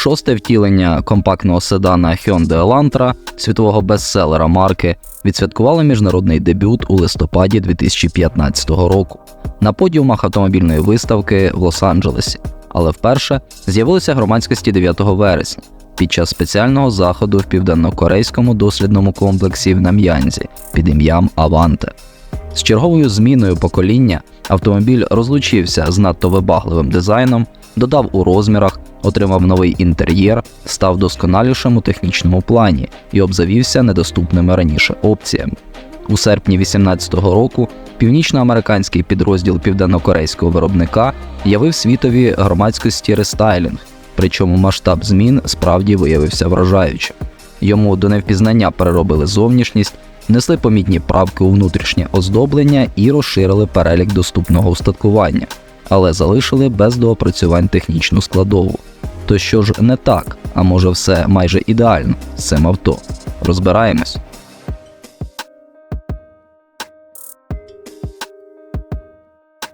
Шосте втілення компактного седана Hyundai Elantra, світового бестселера марки, відсвяткувало міжнародний дебют у листопаді 2015 року на подіумах автомобільної виставки в Лос-Анджелесі, але вперше з'явилися громадськості 9 вересня під час спеціального заходу в південнокорейському дослідному комплексі в Нам'янзі під ім'ям Аванте. З черговою зміною покоління автомобіль розлучився з надто вибагливим дизайном, додав у розмірах, отримав новий інтер'єр, став досконалішим у технічному плані і обзавівся недоступними раніше опціями. У серпні 2018 року північноамериканський підрозділ південнокорейського виробника явив світові громадськості рестайлінг, причому масштаб змін справді виявився вражаючим. Йому до невпізнання переробили зовнішність, внесли помітні правки у внутрішнє оздоблення і розширили перелік доступного устаткування, але залишили без доопрацювань технічну складову. То що ж не так, а може все майже ідеально з цим авто? Розбираємось.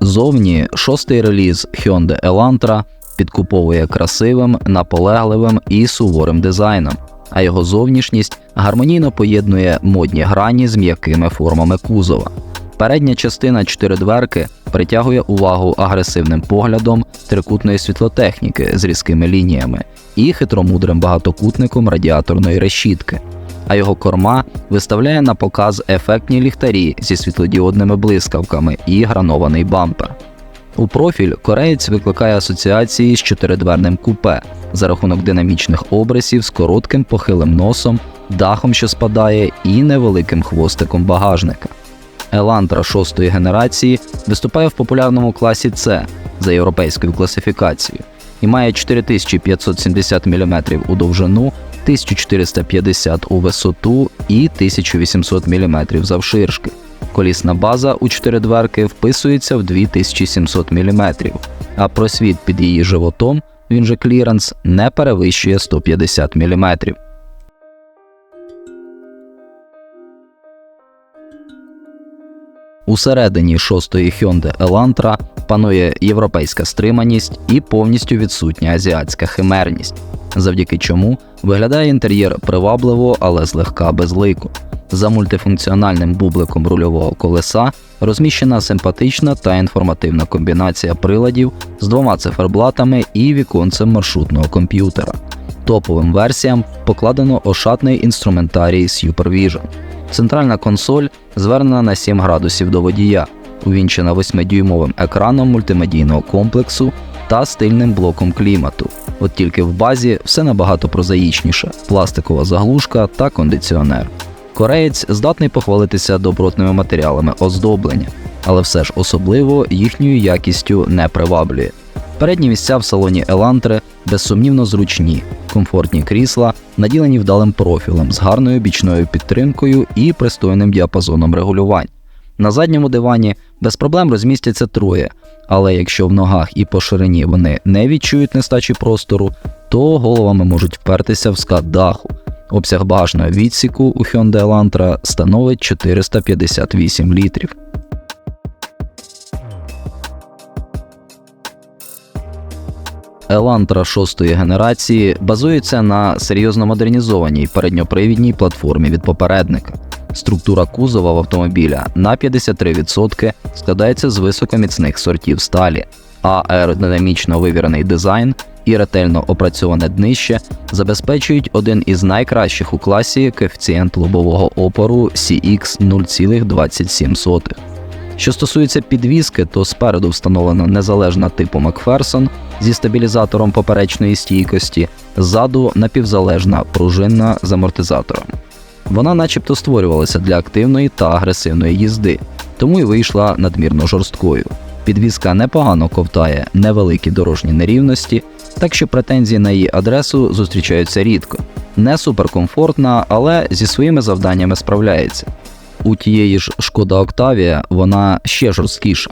Зовні шостий реліз Hyundai Elantra підкуповує красивим, наполегливим і суворим дизайном, а його зовнішність гармонійно поєднує модні грані з м'якими формами кузова. Передня частина чотиридверки притягує увагу агресивним поглядом трикутної світлотехніки з різкими лініями і хитромудрим багатокутником радіаторної решітки. А його корма виставляє на показ ефектні ліхтарі зі світлодіодними блискавками і гранований бампер. У профіль кореєць викликає асоціації з чотиридверним купе за рахунок динамічних обрисів з коротким похилим носом, дахом, що спадає, і невеликим хвостиком багажника. Елантра шостої генерації виступає в популярному класі С за європейською класифікацією і має 4570 мм у довжину, 1450 у висоту і 1800 мм завширшки. Колісна база у чотиридверки вписується в 2700 мм, а просвіт під її животом, він же кліренс, не перевищує 150 мм. Усередині шостої Hyundai Elantra панує європейська стриманість і повністю відсутня азіатська химерність, завдяки чому виглядає інтер'єр привабливо, але злегка безлико. За мультифункціональним бубликом рульового колеса розміщена симпатична та інформативна комбінація приладів з двома циферблатами і віконцем маршрутного комп'ютера. Топовим версіям покладено ошатний інструментарій Supervision. Центральна консоль звернена на 7 градусів до водія, увінчена 8-дюймовим екраном мультимедійного комплексу та стильним блоком клімату. От тільки в базі все набагато прозаїчніше: пластикова заглушка та кондиціонер. Кореєць здатний похвалитися добротними матеріалами оздоблення, але все ж особливо їхньою якістю не приваблює. Передні місця в салоні Елантри безсумнівно зручні, комфортні крісла, наділені вдалим профілем з гарною бічною підтримкою і пристойним діапазоном регулювань. На задньому дивані без проблем розмістяться троє, але якщо в ногах і по ширині вони не відчують нестачі простору, то головами можуть впертися в скат даху. Обсяг багажного відсіку у Hyundai Elantra становить 458 літрів. Елантра шостої генерації базується на серйозно модернізованій передньопривідній платформі від попередника. Структура кузова в автомобіля на 53% складається з високоміцних сортів сталі, а аеродинамічно вивірений дизайн і ретельно опрацьоване днище забезпечують один із найкращих у класі коефіцієнт лобового опору CX 0,27. Що стосується підвіски, то спереду встановлена незалежна типу Макферсон зі стабілізатором поперечної стійкості, ззаду напівзалежна пружинна з амортизатором. Вона начебто створювалася для активної та агресивної їзди, тому й вийшла надмірно жорсткою. Підвізка непогано ковтає невеликі дорожні нерівності, так що претензії на її адресу зустрічаються рідко. Не суперкомфортна, але зі своїми завданнями справляється. У тієї ж шкода Октавія вона ще жорсткіша.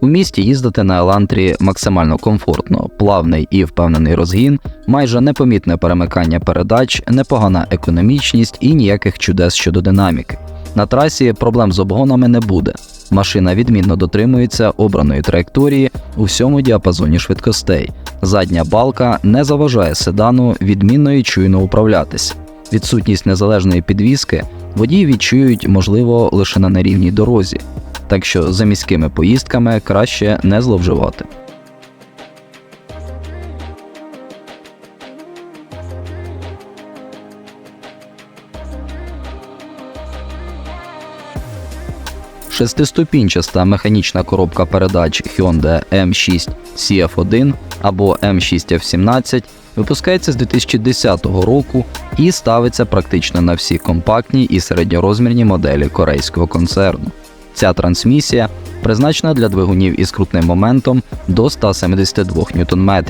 У місті їздити на Елантрі максимально комфортно, плавний і впевнений розгін, майже непомітне перемикання передач, непогана економічність і ніяких чудес щодо динаміки. На трасі проблем з обгонами не буде. Машина відмінно дотримується обраної траєкторії у всьому діапазоні швидкостей. Задня балка не заважає седану відмінно і чуйно управлятися. Відсутність незалежної підвіски водії відчують, можливо, лише на нерівній дорозі, так що за міськими поїздками краще не зловживати. Шестиступінчаста механічна коробка передач Hyundai M6 CF1 або M6 F17 випускається з 2010 року і ставиться практично на всі компактні і середньорозмірні моделі корейського концерну. Ця трансмісія призначена для двигунів із крутним моментом до 172 Нм.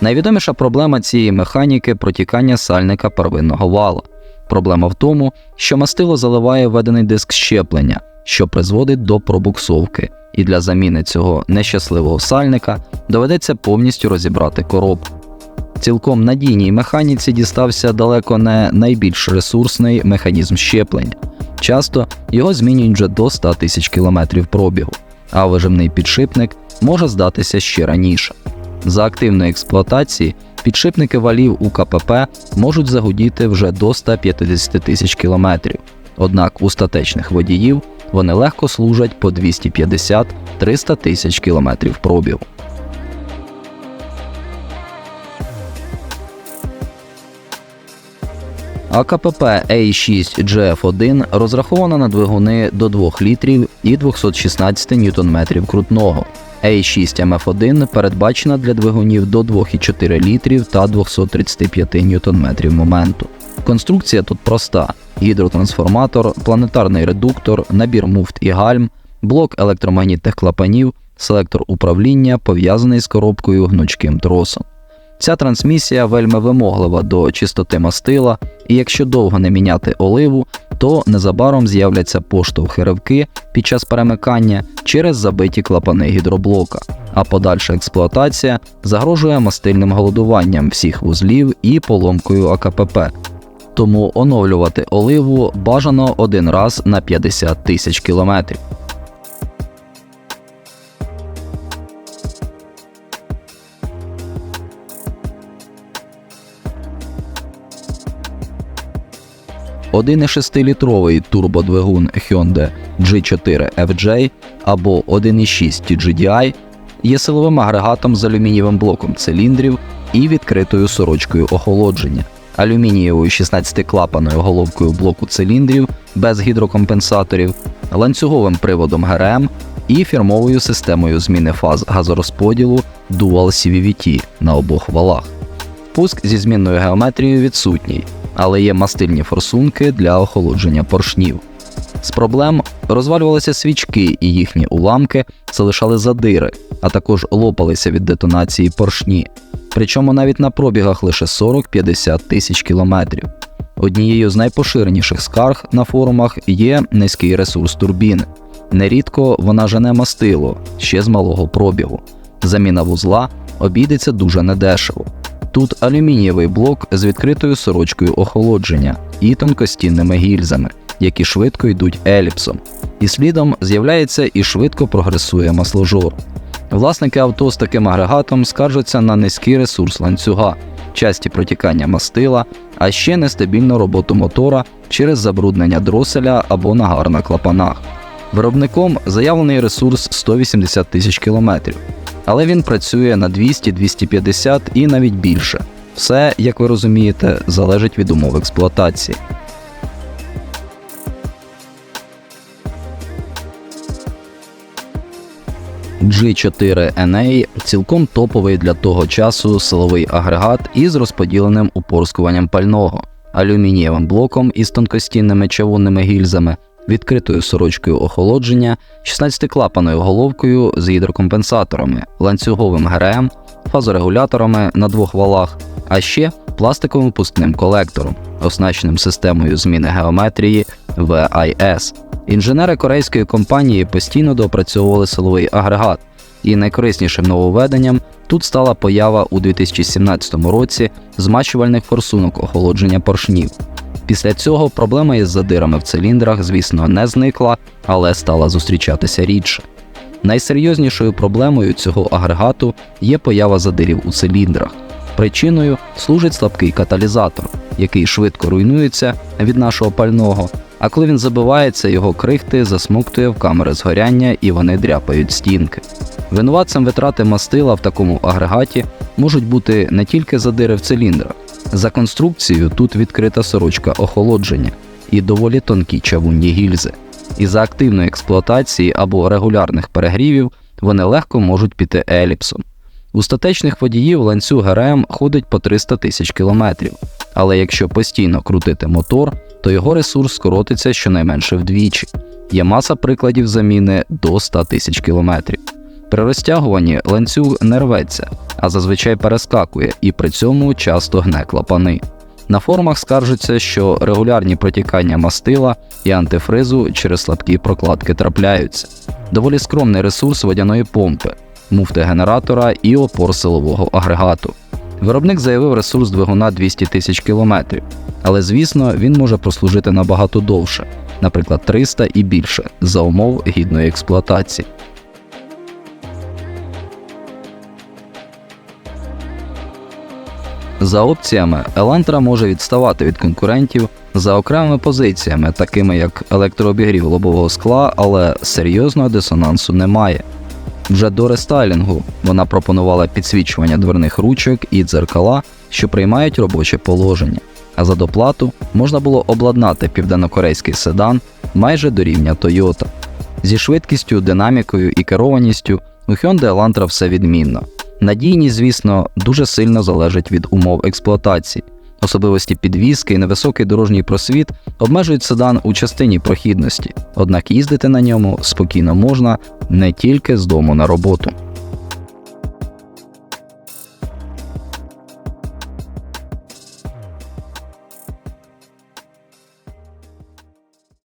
Найвідоміша проблема цієї механіки протікання сальника первинного вала. Проблема в тому, що мастило заливає введений диск щеплення, що призводить до пробуксовки, і для заміни цього нещасливого сальника доведеться повністю розібрати коробку. Цілком надійній механіці дістався далеко не найбільш ресурсний механізм щеплення. Часто його змінюють вже до 100 тисяч кілометрів пробігу, а вижимний підшипник може здатися ще раніше. За активної експлуатації підшипники валів у КПП можуть загудіти вже до 150 тисяч кілометрів. Однак у статечних водіїв вони легко служать по 250-300 тисяч кілометрів пробігу. АКПП A6 GF1 розрахована на двигуни до 2 літрів і 216 Нм крутного. A6 MF1 передбачена для двигунів до 2,4 літрів та 235 Нм моменту. Конструкція тут проста: гідротрансформатор, планетарний редуктор, набір муфт і гальм, блок електромагнітних клапанів, селектор управління пов'язаний з коробкою гнучким тросом. Ця трансмісія вельми вимоглива до чистоти мастила, і якщо довго не міняти оливу, то незабаром з'являться поштовхи ривки під час перемикання через забиті клапани гідроблока, а подальша експлуатація загрожує мастильним голодуванням всіх вузлів і поломкою АКПП. Тому оновлювати оливу бажано один раз на 50 тисяч кілометрів. Один 1,6-літровий турбодвигун Hyundai G4 FJ або 1,6 TGDI є силовим агрегатом з алюмінієвим блоком циліндрів і відкритою сорочкою охолодження, алюмінієвою 16-клапаною головкою блоку циліндрів без гідрокомпенсаторів, ланцюговим приводом ГРМ і фірмовою системою зміни фаз газорозподілу Dual CVVT на обох валах. Пуск зі змінною геометрією відсутній, але є мастильні форсунки для охолодження поршнів. З проблем розвалювалися свічки, і їхні уламки залишали задири, а також лопалися від детонації поршні, причому навіть на пробігах лише 40-50 тисяч кілометрів. Однією з найпоширеніших скарг на форумах є низький ресурс турбіни. Нерідко вона жене мастило ще з малого пробігу. Заміна вузла обійдеться дуже недешево. Тут алюмінієвий блок з відкритою сорочкою охолодження і тонкостінними гільзами, які швидко йдуть еліпсом, і слідом з'являється і швидко прогресує масложор. Власники авто з таким агрегатом скаржаться на низький ресурс ланцюга, часті протікання мастила, а ще нестабільну роботу мотора через забруднення дроселя або нагар на клапанах. Виробником заявлений ресурс 180 тисяч кілометрів, але він працює на 200-250 і навіть більше. Все, як ви розумієте, залежить від умов експлуатації. G4NA цілком топовий для того часу силовий агрегат із розподіленим упорскуванням пального, алюмінієвим блоком із тонкостінними чавунними гільзами, відкритою сорочкою охолодження, 16-клапаною головкою з гідрокомпенсаторами, ланцюговим ГРМ, фазорегуляторами на двох валах, а ще пластиковим пускним колектором, оснащеним системою зміни геометрії VIS. Інженери корейської компанії постійно доопрацьовували силовий агрегат, і найкориснішим нововведенням тут стала поява у 2017 році змащувальних форсунок охолодження поршнів. Після цього проблема із задирами в циліндрах, звісно, не зникла, але стала зустрічатися рідше. Найсерйознішою проблемою цього агрегату є поява задирів у циліндрах. Причиною служить слабкий каталізатор, який швидко руйнується від нашого пального, а коли він забивається, його крихти засмоктує в камери згоряння і вони дряпають стінки. Винуватцем витрати мастила в такому агрегаті можуть бути не тільки задири в циліндрах. За конструкцією тут відкрита сорочка охолодження і доволі тонкі чавунні гільзи. І за активної експлуатації або регулярних перегрівів вони легко можуть піти еліпсом. У статечних водіїв ланцюг ГРМ ходить по 300 тисяч кілометрів, але якщо постійно крутити мотор, то його ресурс скоротиться щонайменше вдвічі. Є маса прикладів заміни до 100 тисяч кілометрів. При розтягуванні ланцюг не рветься, а зазвичай перескакує і при цьому часто гне клапани. На форумах скаржаться, що регулярні протікання мастила і антифризу через слабкі прокладки трапляються. Доволі скромний ресурс водяної помпи, муфти генератора і опор силового агрегату. Виробник заявив ресурс двигуна 200 тисяч кілометрів, але звісно він може прослужити набагато довше, наприклад, 300 і більше, за умов гідної експлуатації. За опціями, Elantra може відставати від конкурентів за окремими позиціями, такими як електрообігрів лобового скла, але серйозного дисонансу немає. Вже до рестайлінгу вона пропонувала підсвічування дверних ручок і дзеркала, що приймають робоче положення. А за доплату можна було обладнати південнокорейський седан майже до рівня Toyota. Зі швидкістю, динамікою і керованістю у Hyundai Elantra все відмінно. Надійність, звісно, дуже сильно залежить від умов експлуатації. Особливості підвізки і невисокий дорожній просвіт обмежують седан у частині прохідності, однак їздити на ньому спокійно можна не тільки з дому на роботу.